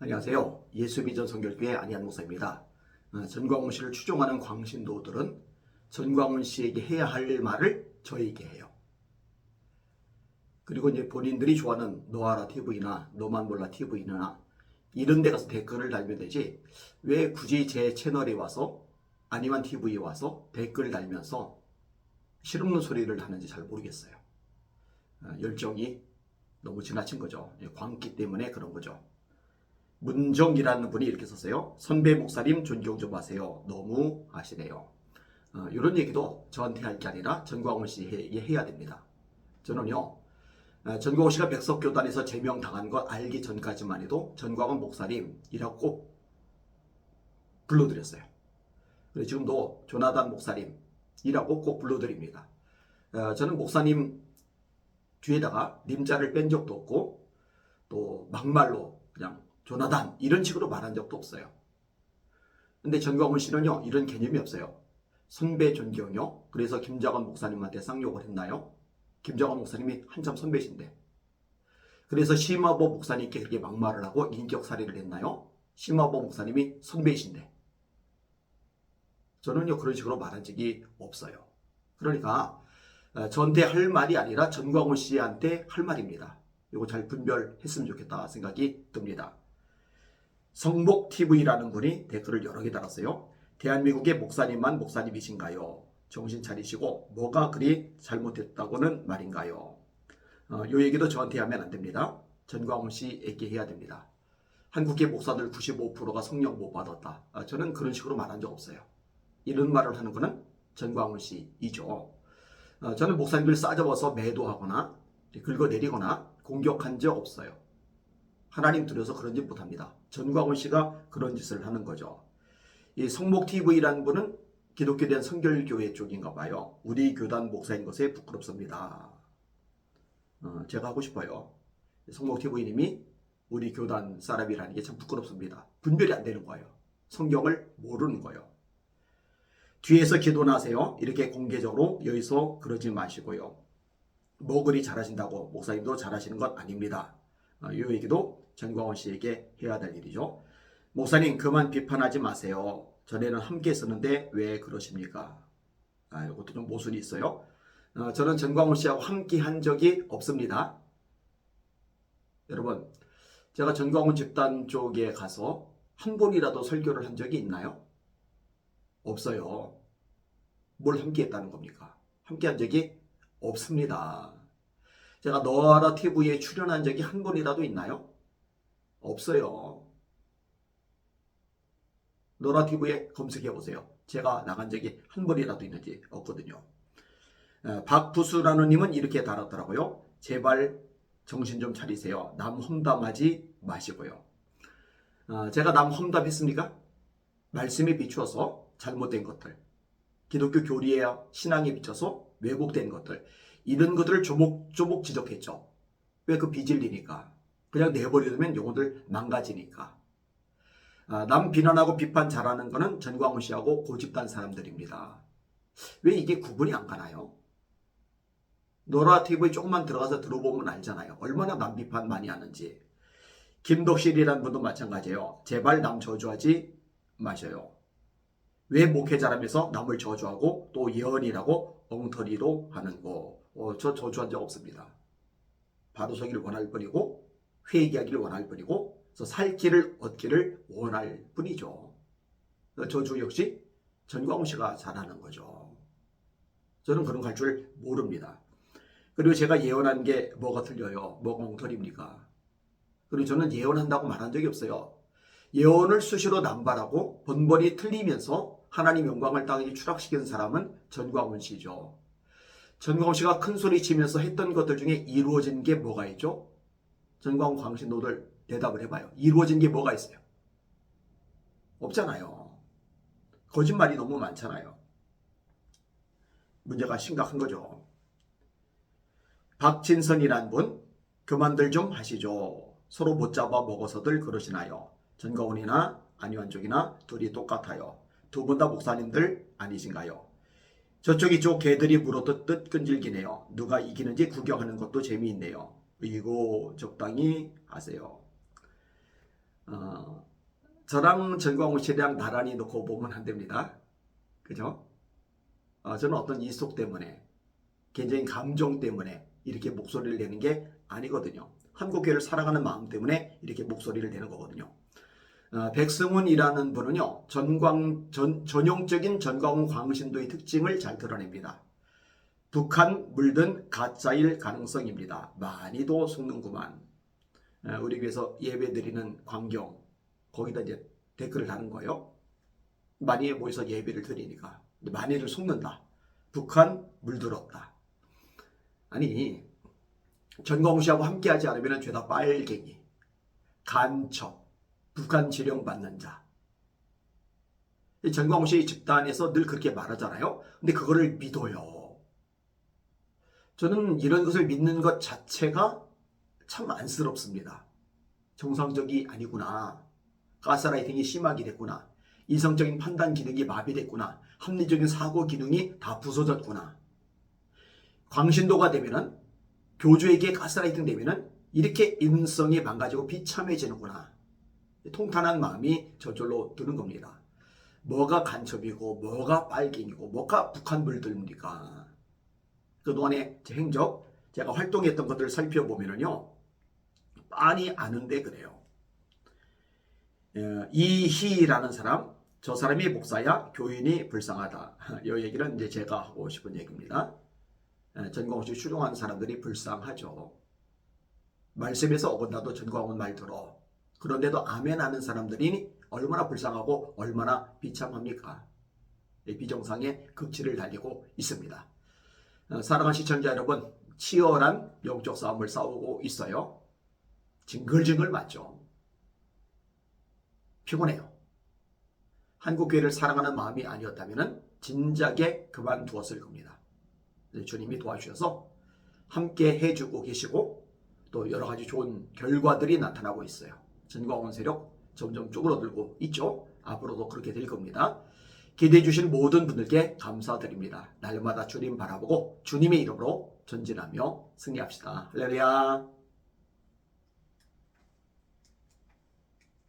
안녕하세요. 예수비전 성결교회 안희한 목사입니다. 어, 전광훈 씨를 추종하는 광신도들은 전광훈 씨에게 해야 할 말을 저에게 해요. 그리고 이제 본인들이 좋아하는 노아라 TV나 노만 몰라 TV나 이런 데 가서 댓글을 달면 되지 왜 굳이 제 채널에 와서 아니만 TV에 와서 댓글을 달면서 실없는 소리를 하는지 잘 모르겠어요. 어, 열정이 너무 지나친 거죠. 예, 광기 때문에 그런 거죠. 문정이라는 분이 이렇게 썼어요. 선배 목사님 존경 좀 하세요. 너무 하시네요. 어, 이런 얘기도 저한테 할 게 아니라 전광훈 씨에게 해야 됩니다. 저는요, 어, 전광훈 씨가 백석교단에서 제명당한 거 알기 전까지만 해도 전광훈 목사님이라고 꼭 불러드렸어요. 그리고 지금도 조나단 목사님이라고 꼭 불러드립니다. 어, 저는 목사님 뒤에다가 님자를 뺀 적도 없고 또 막말로 그냥 조나단 이런 식으로 말한 적도 없어요. 근데 전광훈 씨는요 이런 개념이 없어요. 선배 존경요. 그래서 김장원 목사님한테 쌍욕을 했나요? 김장원 목사님이 한참 선배신데. 그래서 심화보 목사님께 그렇게 막말을 하고 인격 살해를 했나요? 심화보 목사님이 선배이신데. 저는요 그런 식으로 말한 적이 없어요. 그러니까 어, 저한테 할 말이 아니라 전광훈 씨한테 할 말입니다. 이거 잘 분별했으면 좋겠다 생각이 듭니다. 성목TV라는 분이 댓글을 여러 개 달았어요. 대한민국의 목사님만 목사님이신가요? 정신 차리시고 뭐가 그리 잘못했다고는 말인가요? 어, 요 얘기도 저한테 하면 안 됩니다. 전광훈 씨에게 해야 됩니다. 한국의 목사들 95%가 성령 못 받았다. 아, 저는 그런 식으로 말한 적 없어요. 이런 말을 하는 거는 전광훈 씨이죠. 어, 저는 목사님들 싸잡아서 매도하거나 긁어내리거나 공격한 적 없어요. 하나님 들여서 그런 짓 못합니다. 전광훈 씨가 그런 짓을 하는 거죠. 이 성목TV라는 분은 기독교에 대한 성결교회 쪽인가 봐요. 우리 교단 목사인 것에 부끄럽습니다. 어, 제가 하고 싶어요. 성목TV님이 우리 교단 사람이라는 게 참 부끄럽습니다. 분별이 안 되는 거예요. 성경을 모르는 거예요. 뒤에서 기도나 하세요. 이렇게 공개적으로 여기서 그러지 마시고요. 뭐 그리 잘하신다고 목사님도 잘하시는 것 아닙니다. 어, 이 얘기도 전광훈 씨에게 해야 될 일이죠. 목사님 그만 비판하지 마세요. 전에는 함께 썼는데 왜 그러십니까? 아, 이것도 좀 모순이 있어요. 어, 저는 전광훈 씨하고 함께 한 적이 없습니다. 여러분, 제가 전광훈 집단 쪽에 가서 한 번이라도 설교를 한 적이 있나요? 없어요. 뭘 함께 했다는 겁니까? 함께 한 적이 없습니다. 제가 너라 TV에 출연한 적이 한 번이라도 있나요? 없어요. TV에 검색해 보세요. 제가 나간 적이 한 번이라도 있는지 없거든요. 어, 박부수라는 님은 이렇게 달았더라고요. 제발 정신 좀 차리세요. 남 험담하지 마시고요. 어, 제가 남 험담했습니까? 말씀에 비추어서 잘못된 것들, 기독교 교리에 신앙에 비춰서 왜곡된 것들, 이런 것들을 조목조목 지적했죠. 왜 그 비질리니까. 그냥 내버려두면 영혼들 망가지니까. 아, 남 비난하고 비판 잘하는 거는 전광훈 씨하고 고집단 사람들입니다. 왜 이게 구분이 안 가나요? 노라 TV에 조금만 들어가서 들어보면 알잖아요. 얼마나 남 비판 많이 하는지. 김덕실이라는 분도 마찬가지예요. 제발 남 저주하지 마셔요. 왜 목회자라면서 남을 저주하고 또 예언이라고 엉터리로 하는 거. 어, 저 저주한 적 없습니다. 바로 서기를 원할 뿐이고 회개하기를 원할 뿐이고 살 길을 얻기를 원할 뿐이죠. 저주 역시 전광훈 씨가 잘하는 거죠. 저는 그런 거할줄 모릅니다. 그리고 제가 예언한 게 뭐가 틀려요? 뭐가 엉터리입니까? 그리고 저는 예언한다고 말한 적이 없어요. 예언을 수시로 남발하고 번번이 틀리면서 하나님 영광을 땅에 추락시키는 사람은 전광훈 씨죠. 전광훈 씨가 큰 소리 치면서 했던 것들 중에 이루어진 게 뭐가 있죠? 전광훈 광신도들 대답을 해봐요. 이루어진 게 뭐가 있어요? 없잖아요. 거짓말이 너무 많잖아요. 문제가 심각한 거죠. 박진선이란 분, 그만들 좀 하시죠. 서로 못 잡아 먹어서들 그러시나요? 전광훈이나 안유한 쪽이나 둘이 똑같아요. 두 분 다 목사님들 아니신가요? 저쪽 이쪽 개들이 물어뜯듯 끈질기네요. 누가 이기는지 구경하는 것도 재미있네요. 이거 적당히 하세요. 어, 저랑 전광훈 씨랑 나란히 놓고 보면 안 됩니다. 그죠? 어, 저는 어떤 이속 때문에 개인적인 감정 때문에 이렇게 목소리를 내는 게 아니거든요. 한국교회를 사랑하는 마음 때문에 이렇게 목소리를 내는 거거든요. 어, 백승훈이라는 분은요, 전광, 전, 전형적인 전광훈 광신도의 특징을 잘 드러냅니다. 북한 물든 가짜일 가능성입니다. 많이도 속는구만. 어, 우리 교회에서 예배 드리는 광경, 거기다 이제 댓글을 다는 거예요. 많이 모여서 예배를 드리니까. 많이를 속는다. 북한 물들었다. 아니, 전광훈 씨하고 함께 하지 않으면 죄다 빨갱이, 간첩, 북한 지령받는 자. 이 전광훈 씨 집단에서 늘 그렇게 말하잖아요. 근데 그거를 믿어요. 저는 이런 것을 믿는 것 자체가 참 안쓰럽습니다. 정상적이 아니구나. 가스라이팅이 심하게 됐구나. 이성적인 판단 기능이 마비됐구나. 합리적인 사고 기능이 다 부서졌구나. 광신도가 되면은 교주에게 가스라이팅 되면은 이렇게 인성이 망가지고 비참해지는구나. 통탄한 마음이 저절로 드는 겁니다. 뭐가 간첩이고 뭐가 빨갱이고 뭐가 북한 물들입니까? 그동안의 제 행적, 제가 활동했던 것들을 살펴보면은요. 빤히 아는데 그래요. 어, 이희라는 사람, 저 사람이 목사야 교인이 불쌍하다. 이 얘기는 이제 제가 하고 싶은 얘기입니다. 에, 전광훈 씨 추종하는 사람들이 불쌍하죠. 말씀에서 어긋나도 전광훈 말 들어. 그런데도 아멘 하는 사람들이 얼마나 불쌍하고 얼마나 비참합니까? 이 비정상의 극치를 달리고 있습니다. 어, 사랑하는 시청자 여러분, 치열한 영적 싸움을 싸우고 있어요. 징글징글 맞죠. 피곤해요. 한국교회를 사랑하는 마음이 아니었다면 진작에 그만두었을 겁니다. 네, 주님이 도와주셔서 함께 해주고 계시고 또 여러 가지 좋은 결과들이 나타나고 있어요. 전광훈 세력 점점 쪼그러들고 있죠. 앞으로도 그렇게 될 겁니다. 기대해 주신 모든 분들께 감사드립니다. 날마다 주님 바라보고 주님의 이름으로 전진하며 승리합시다. 할렐루야.